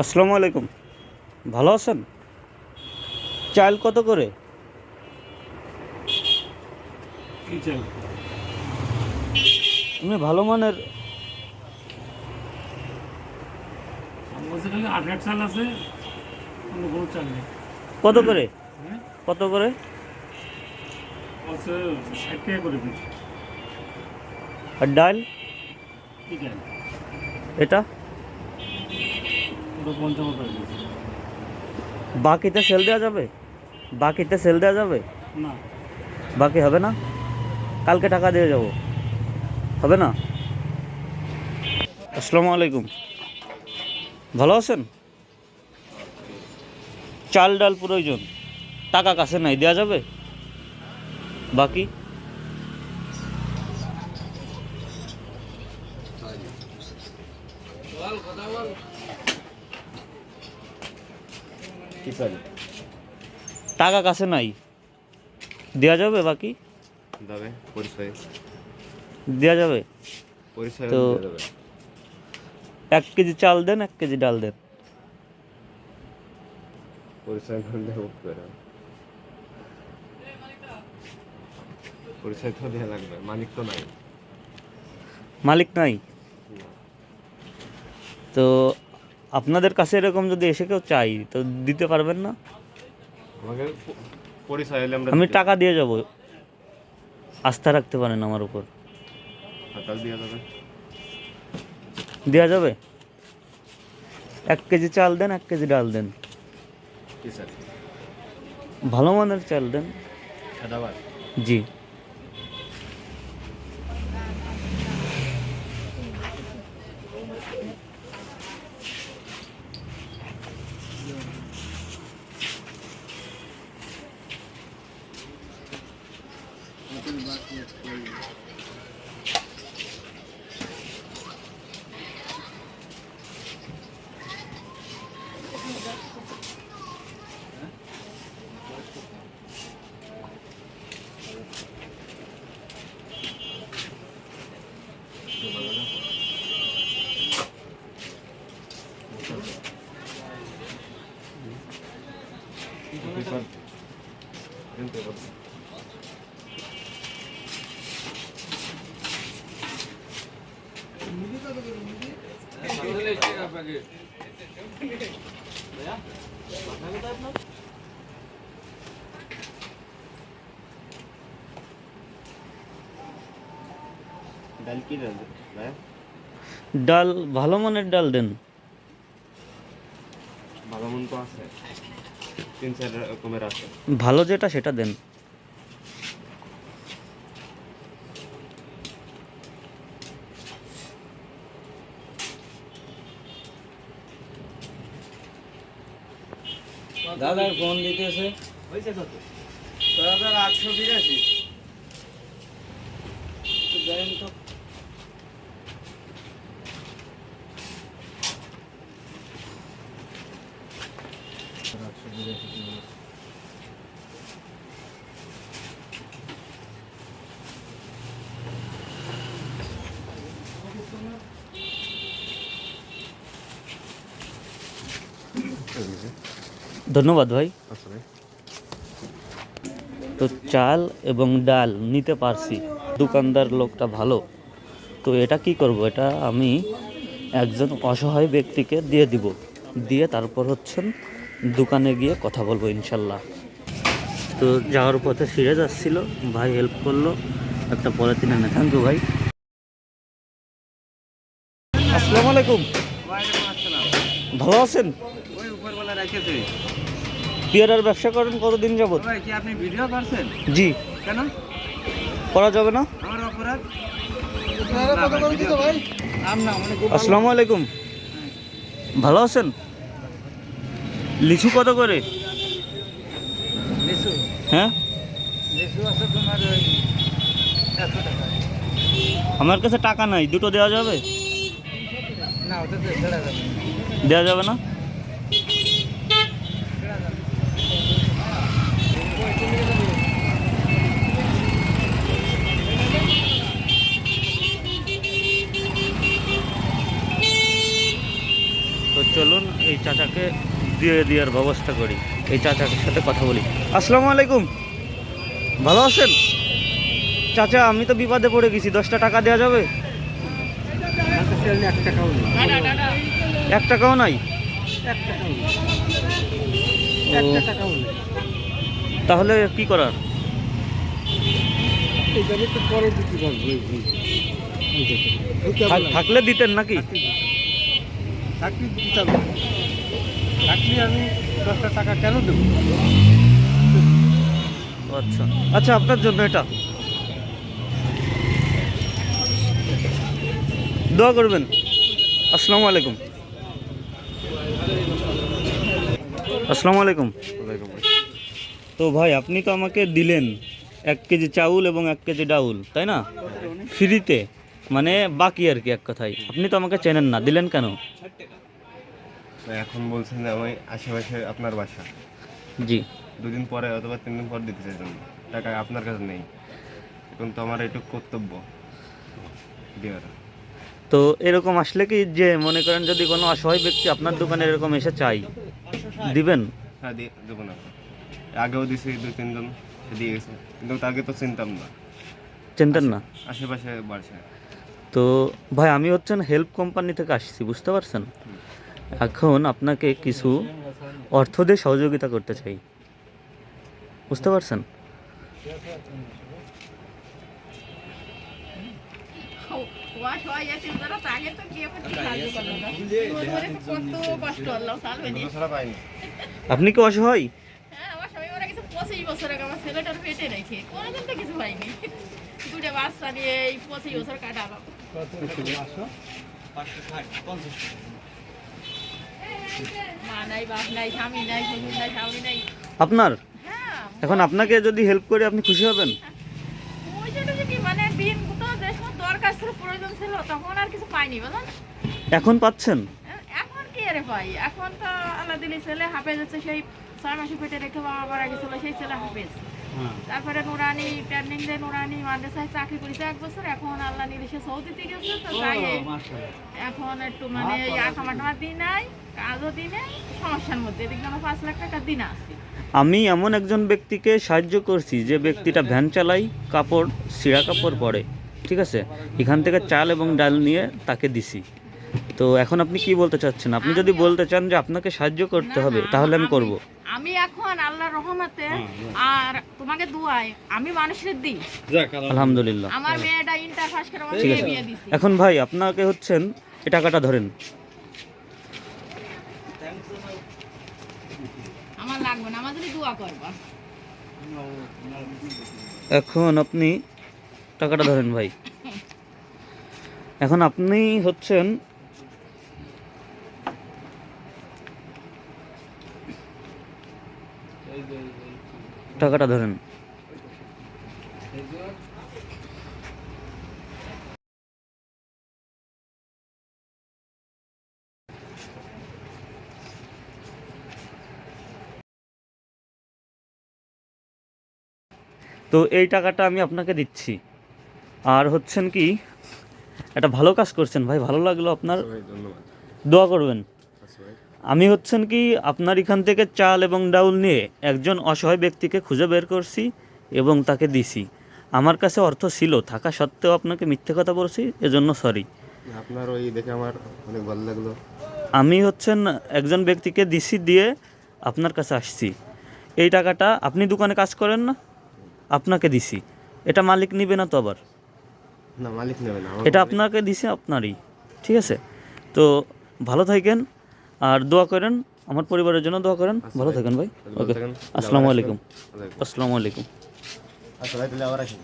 আসসালামু আলাইকুম। ভালো আছেন? চাল কত করে? এমনি ভালো মানের চাল আছে কত করে? হ্যাঁ? কত করে? আর ডাল? এটা? বাকিতে সেল দেওয়া যাবে? বাকিতে সেল দেওয়া যাবে? না। বাকি হবে না? কালকে টাকা দিয়ে যাব। হবে না? আসসালামু আলাইকুম। ভালো আছেন? চাল ডাল প্রয়োজন। টাকা কাছে নাই দেওয়া যাবে? বাকি? টাকা কাছে নাই। দেওয়া যাবে বাকি? যাবে পরিচয়। দেওয়া যাবে? পরিচয় তো- এক কেজি চাল দেন এক কেজি ডাল দেন। পরিচয় না দেবো পরিচয় তো দেওয়া লাগবে মালিক তো নাই। মালিক নাই? তো আপনাদের কাছে এরকম যদি এসে কেউ চাই তো দিতে পারবেন না? পরিচয় এলে আমরা আমি টাকা দিয়ে যাব। আস্থা রাখতে পারেন আমার উপর। দিয়ে যাবে। দেওয়া যাবে? এক কেজি চাল দেন এক কেজি ডাল দেন। ভালো মানের চাল দেন। Yes. ডাল কি ডাল ডাল ভালো মানের ডাল দেন। ভালো মন তো আছে। তিন চার রকমের আছে। ভালো যেটা সেটা দেন। দাদার ফোন দিতেছে। হয়েছে কত? ছয় হাজার আটশো বিরাশি। তো। আটশো বিরাশি ধন্যবাদ ভাই। তো চাল এবং ডাল নিতে পারছি দোকানদার লোকটা ভালো। তো এটা কি করব এটা আমি একজন অসহায় ব্যক্তিকে দিয়ে দিব। দিয়ে তারপর হচ্ছেন দোকানে গিয়ে কথা বলব ইনশাল্লাহ। তো যাওয়ার পথে ফিরে যাচ্ছিল ভাই হেল্প করল একটা পলিথিন এনে থ্যাংক ইউ ভাই। আসসালামু আলাইকুম। ভালো আছেন? ওই উপরবেলা রেখেছে পেয়ারার ব্যবসা করেন কতদিন যাবত ভাই কি আপনি ভিডিও করছেন? জি। কেন? করা যাবে না? আমার অপরাধ? আম না মানে আসসালামু আলাইকুম। ভালো আছেন? লিচু কত করে? হ্যাঁ? আমার কাছে টাকা নাই দুটো দেওয়া যাবে? দেওয়া যাবে না ছেড়ে যাবে তো চলুন এই চাচাকে দিয়ে দেওয়ার ব্যবস্থা করি। এই চাচার সাথে কথা বলি। আসসালামু আলাইকুম। ভালো আছেন? চাচা আমি তো বিপদে পড়ে গেছি। দশটা টাকা দেওয়া যাবে? এক টাকাও নেই। এক টাকাও নাই। তাহলে কি করার। থাকলে দিতেন নাকি? চাকরি দিতে হবে। চাকরি আমি দশটা টাকা কেন দেবো? আচ্ছা। আচ্ছা আপনার জন্য এটা। দোয়া করবেন। আসসালামু আলাইকুম। আসসালামু আলাইকুম। তো ভাই আপনি তো আমাকে দিলেন এক কেজি চাউল এবং এক কেজি ডাউল তাই না? ফ্রিতে মানে বাকি আর কি এক কথায়। আপনি তো আমাকে চেনেন না দিলেন কেন? এখন বলছেন যে আমি আশেপাশে আপনার বাসা। জি। দুদিন পরে অথবা তিন দিন পর দিতে চাইছেন টাকা আপনার কাছে নেই। এখন তো আমার একটু কর্তব্য। দেওয়ার। তো এরকম আসলে কি যে মনে করেন যদি কোনো অসহায় ব্যক্তি আপনার দোকানে এরকম এসে চাই দিবেন? হ্যাঁ দেবো না। আগেও দিছি দুই তিনজন সে দিয়ে গেছে। কিন্তু তাকে তো চিনতাম না। চিনতেন না? আশেপাশে বাসা তো ভাই আমি হচ্ছেন হেল্প কোম্পানি থেকে আসছি বুঝতে পারছেন? এখন আপনাকে কিছু অর্থ দিয়ে সহযোগিতা করতে চাই। বুঝতে পারছেন? আপনি কি অসহায় হ্যাঁ আমার স্বামী ওরা কিছু পঁচিশ বছর আগে আমার ছেলেটার পেটে রেখে কোনোদিন তো কিছু হয়নি। দুটো বাচ্চা নিয়ে এই পঁচিশ বছর কাটালাম। মা নাই বাপ নাই স্বামী নাই শ্বশুর নাই স্বামী নাই। আপনার? হ্যাঁ এখন আপনাকে যদি হেল্প করে আপনি খুশি হবেন? ওই জন্য যে মানে দিন তো যে দরকার ছিল প্রয়োজন ছিল তখন আর কিছু পাইনি বুঝলেন এখন পাচ্ছেন? এখন কি আরে ভাই এখন তো আল্লাহ দিলি ছেলে হাফেজ হচ্ছে সেই ছয় মাসে পেটে রেখে বাবা মারা গেছিল সেই ছেলে হাফেজ। তারপরে নুরানি ট্রেনিং দিয়ে নুরানি মাদ্রাসায় চাকরি করেছে এক বছর এখন আল্লাহ নিলে সে সৌদিতে গেছে তো তাই এখন একটু মানে টামা দিই নাই কাজও দিই নাই সমস্যার মধ্যে। এদিকে আমার পাঁচ লাখ টাকা দিন আছে আমি এমন একজন ব্যক্তিকে সাহায্য করছি যে ব্যক্তিটা ভ্যান চালাই কাপড় সিরা কাপড় পরে ঠিক আছে? এখান থেকে চাল এবং ডাল নিয়ে তাকে দিছি। তো এখন আপনি কি বলতে চাচ্ছেন? আপনি যদি বলতে চান যে আপনাকে সাহায্য করতে হবে তাহলে আমি করব। আমি এখন আল্লাহর রহমতে আর তোমাকে দুয়াই আমি মানুষের দিই আলহামদুলিল্লাহ। আমার মেয়েটা ইন্টার পাস করে আমার বিয়ে দিছি। এখন ভাই আপনাকে হচ্ছেন এই টাকাটা ধরেন। আমার লাগবে না আমার যদি দোয়া করবা। এখন আপনি টাকাটা ধরেন ভাই। এখন আপনি হচ্ছেন টাকাটা ধরেন। তো এই টাকাটা আমি আপনাকে দিচ্ছি। আর হচ্ছেন কি একটা ভালো কাজ করছেন। ভাই ভালো লাগল আপনার। দোয়া করবেন। আমি হচ্ছেন কি আপনার এখান থেকে চাল এবং ডাউল নিয়ে একজন অসহায় ব্যক্তিকে খুঁজে বের করছি এবং তাকে দিছি। আমার কাছে অর্থ ছিল থাকা সত্ত্বেও আপনাকে মিথ্যে কথা বলছি এজন্য সরি আপনার ওই দেখে আমার অনেক ভালো লাগল। আমি হচ্ছেন একজন ব্যক্তিকে দিছি দিয়ে আপনার কাছে আসছি। এই টাকাটা আপনি দোকানে কাজ করেন না আপনাকে দিছি। এটা মালিক নিবে না তো আবার? না মালিক নেবে না এটা আপনাকে দিছে আপনারই ঠিক আছে? তো ভালো থাকেন আর দোয়া করেন আমার পরিবারের জন্য দোয়া করেন। ভালো থাকেন ভাই। ওকে আসসালামু আলাইকুম। আসসালামু আলাইকুম। আচ্ছা ভাই তাহলে আবার আসি